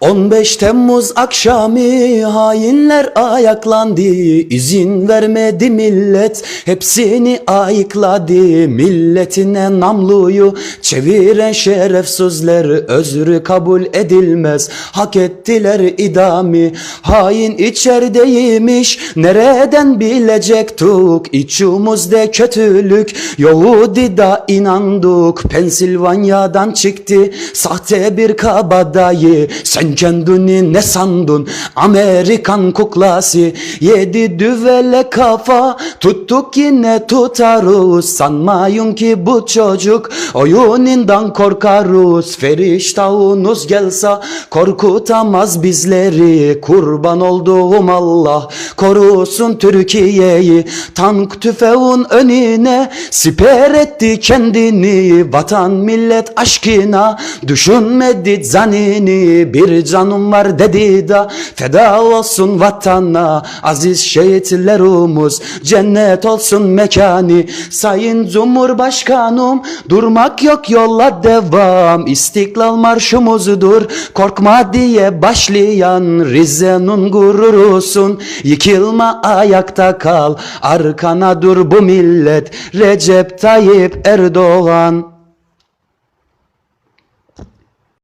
15 Temmuz akşamı hainler ayaklandı. İzin vermedi millet hepsini ayıkladı. Milletine namluyu çeviren şerefsizler özrü kabul edilmez. Hak ettiler idami hain içerideymiş. Nereden bilecektuk içimizde kötülük Yahudi da inandık. Pensilvanya'dan çıktı sahte bir kabadayı. Sen kendini ne sandın? Amerikan kuklası Yedi düvele kafa. Tuttuk yine tutarız Sanmayın ki bu çocuk Oyunundan korkarız Feriştahunuz gelse Korkutamaz bizleri. Kurban olduğum Allah Korusun Türkiye'yi. Tank tüfeğin önüne Siper etti kendini. Vatan millet aşkına Düşünmedi zanini. Bir canım var dedi da Feda olsun vatana. Aziz şehitlerimiz Cennet olsun mekani. Sayın Cumhurbaşkanım Durmak yok yolla devam. İstiklal marşımızdır Korkma diye başlayan Rize'nin gururusun. Yıkılma ayakta kal Arkana dur bu millet. Recep Tayyip Erdoğan